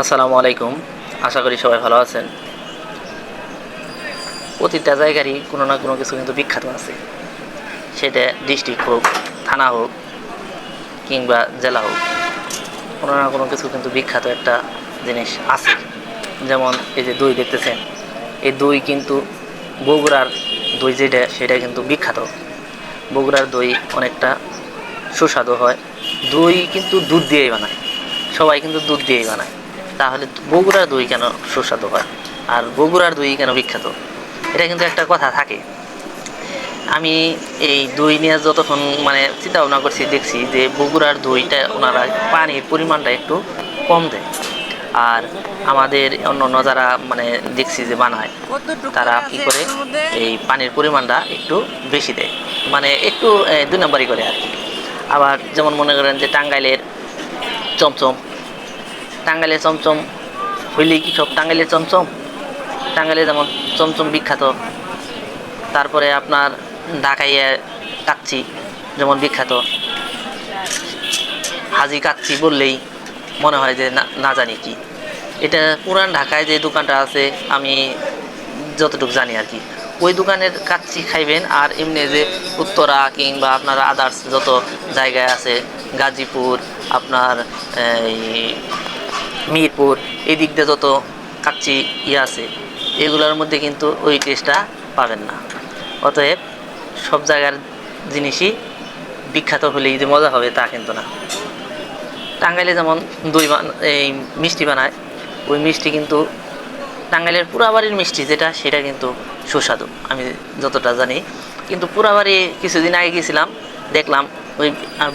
আসসালামু আলাইকুম। আশা করি সবাই ভালো আছেন। প্রতিটা জায়গারই কোনো না কোনো কিছু কিন্তু বিখ্যাত আছে। সেটা ডিস্ট্রিক্ট হোক, থানা হোক, কিংবা জেলা হোক, কোনো না কোনো কিছু কিন্তু বিখ্যাত একটা জিনিস আছে। যেমন এই যে দই দেখতেছেন, এই দই কিন্তু বগুড়ার দই যেটা, সেটা কিন্তু বিখ্যাত। বগুড়ার দই অনেকটা সুস্বাদু হয়। দই কিন্তু দুধ দিয়েই বানায়। সবাই কিন্তু দুধ দিয়েই বানায়। তাহলে বগুড়ার দই কেন সুস্বাদু হয়? আর বগুড়ার দই কেন বিখ্যাত? এটা কিন্তু একটা কথা থাকে। আমি এই দই নিয়ে যতক্ষণ মানে চিন্তা ভাবনা করছি, দেখছি যে বগুড়ার দইটা ওনারা পানির পরিমাণটা একটু কম দেয়। আর আমাদের অন্য অন্য যারা মানে দেখছি যে বানায়, তারা কি করে এই পানির পরিমাণটা একটু বেশি দেয়। মানে একটু দুই নম্বরই করে আর কি। আবার যেমন মনে করেন যে টাঙ্গাইলের চমচম টাঙ্গাইলের চমচম। হইলেই কি সব টাঙ্গাইলের চমচম? টাঙ্গালে যেমন চমচম বিখ্যাত, তারপরে আপনার ঢাকাইয়ে কাচ্চি যেমন বিখ্যাত। হাজি কাচ্ছি বললেই মনে হয় যে না না জানি কি। এটা পুরান ঢাকায় যে দোকানটা আছে, আমি যতটুকু জানি আর কি। ওই দোকানের কাচ্চি খাইবেন, আর এমনি যে উত্তরা কিংবা আপনার আদার্স যত জায়গায় আছে, গাজীপুর, আপনার এই মিরপুর এই দিক দিয়ে যত কাচ্চি ইয়ে আছে, এগুলোর মধ্যে কিন্তু ওই টেস্টটা পাবেন না। অতএব সব জায়গার জিনিসই বিখ্যাত হলেই যে মজা হবে, তা কিন্তু না। টাঙ্গাইলে যেমন দই এই মিষ্টি বানায়, ওই মিষ্টি কিন্তু টাঙ্গাইলের পুরাবাড়ির মিষ্টি যেটা, সেটা কিন্তু সুস্বাদু, আমি যতটা জানি। কিন্তু পুরাবাড়ি কিছুদিন আগে গেছিলাম, দেখলাম, ওই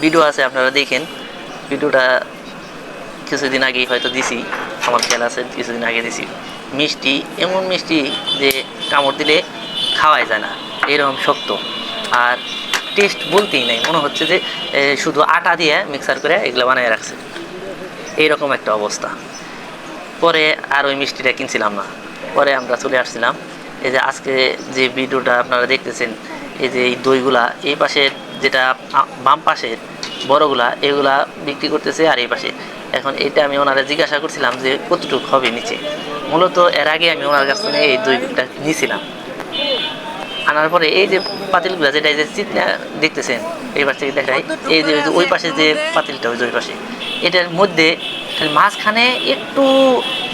ভিডিও আছে, আপনারা দেখেন। ভিডিওটা কিছুদিন আগেই হয়তো দিছি, আমার খেয়াল আছে, কিছুদিন আগে দিছি। মিষ্টি, এমন মিষ্টি যে কামড় দিলে খাওয়াই যায় না, এরকম শক্ত। আর টেস্ট বলতেই নাই, মনে হচ্ছে যে শুধু আটা দিয়ে মিক্সার করে এগুলো বানিয়ে রাখছে। এইরকম একটা অবস্থা। পরে আর ওই মিষ্টিটা কিনছিলাম না। পরে আমরা চলে আসছিলাম। এই যে আজকে যে ভিডিওটা আপনারা দেখতেছেন, এই যে এই দইগুলা, এই পাশে যেটা বাম পাশের বড়গুলা, এগুলা বিক্রি করতেছে আর এই পাশে। এখন এটা আমি ওনারা জিজ্ঞাসা করছিলাম যে কতটুকু হবে নিচে। মূলত এর আগে আমি ওনার কাছ থেকে এই দইটা নিয়েছিলাম আনার পরে এই যে পাতিলগুলো যেটা এই যে চিতনা দেখতেছেন, এই পাশ থেকে দেখাই, এই যে ওই পাশে যে পাতিলটা ওই যে ওই পাশে, এটার মধ্যে মাঝখানে একটু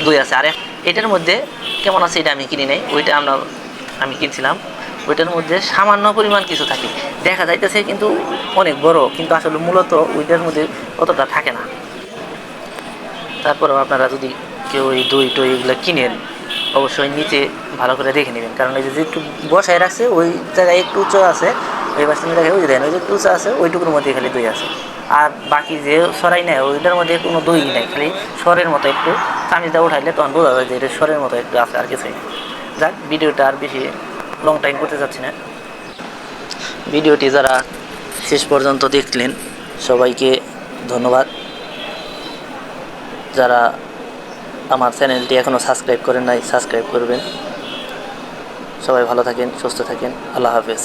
দই আছে। আর এটার মধ্যে কেমন আছে এটা আমি কিনি নাই, ওইটা আমরা আমি কিনছিলাম। ওইটার মধ্যে সামান্য পরিমাণ কিছু থাকে। দেখা যাইতেছে কিন্তু অনেক বড়, কিন্তু আসলে মূলত ওইটার মধ্যে অতটা থাকে না। তারপরেও আপনারা যদি কেউ এই দই টই এগুলো কিনেন, অবশ্যই নিচে ভালো করে দেখে নেবেন। কারণ এই যে একটু বসায় রাখছে, ওই জায়গায় একটু উঁচু আছে, ওই তুমি দেখে ওই যে দেখেন, ওই যে একটু উঁচু আছে, ওইটুকুর মধ্যে খালি দই আছে। আর বাকি যে সরাই নেয়, ওইটার মধ্যে কোনো দই নেই, খালি স্বরের মতো একটু। চামিচটা উঠাইলে তখন বোঝা যায় যে এটা স্বরের মতো একটু আছে আর কিছুই। যাক, ভিডিওটা আর বেশি লং টাইম করতে যাচ্ছি না। ভিডিওটি যারা শেষ পর্যন্ত দেখলেন, সবাইকে ধন্যবাদ। যারা আমার চ্যানেলটি এখনও সাবস্ক্রাইব করেন নাই, সাবস্ক্রাইব করবেন। সবাই ভালো থাকেন, সুস্থ থাকেন। আল্লাহ হাফেজ।